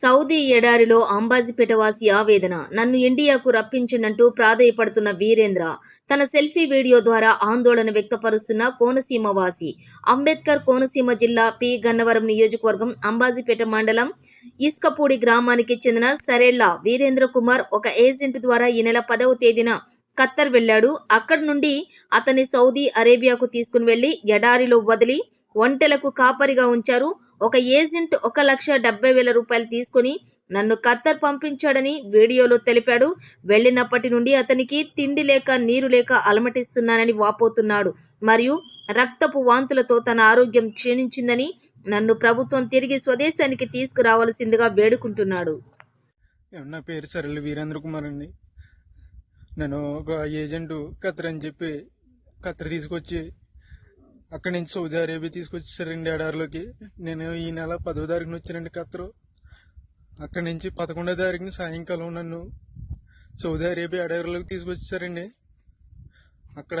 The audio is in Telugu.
సౌదీ ఎడారిలో అంబాజీపేట వాసి ఆవేదన. నన్ను ఇండియాకు రప్పించినట్టు ప్రాధేయపడుతున్న వీరేంద్ర తన సెల్ఫీ వీడియో ద్వారా ఆందోళన వ్యక్తపరుస్తున్న కోనసీమ వాసి. అంబేద్కర్ కోనసీమ జిల్లా పి. గన్నవరం నియోజకవర్గం అంబాజీపేట మండలం ఇస్కపూడి గ్రామానికి చెందిన సరేళ్ళ వీరేంద్ర కుమార్ ఒక ఏజెంట్ ద్వారా ఈ నెల పదవ తేదీన ఖత్తర్ వెళ్ళాడు. అక్కడి నుండి అతన్ని సౌదీ అరేబియాకు తీసుకుని వెళ్ళి ఎడారిలో వదిలి ఒంటెలకు కాపరిగా ఉంచారు. ఒక ఏజెంట్ ఒక లక్ష డెబ్బై వేల రూపాయలు తీసుకుని నన్ను ఖత్తర్ పంపించాడని వీడియోలో తెలిపాడు. వెళ్ళినప్పటి నుండి అతనికి తిండి లేక నీరు లేక అలమటిస్తున్నానని వాపోతున్నాడు. మరియు రక్తపు వాంతులతో తన ఆరోగ్యం క్షీణించిందని నన్ను ప్రభుత్వం తిరిగి స్వదేశానికి తీసుకురావాల్సిందిగా వేడుకుంటున్నాడు. నా పేరు సరళ వీరేంద్ర కుమార్ అండి. నేను ఒక ఏజెంట్ ఖత్తర్ అని చెప్పి ఖత్తర్ తీసుకొచ్చి అక్కడి నుంచి సౌదీ అరేబియా తీసుకొచ్చేసారండి ఎడారిలోకి నేను ఈ నెల పదో తారీఖున వచ్చానండి ఖత్తరు అక్కడి నుంచి పదకొండో తారీఖున సాయంకాలం నన్ను సౌదీ అరేబియా ఎడారిలోకి తీసుకొచ్చేసారండి అక్కడ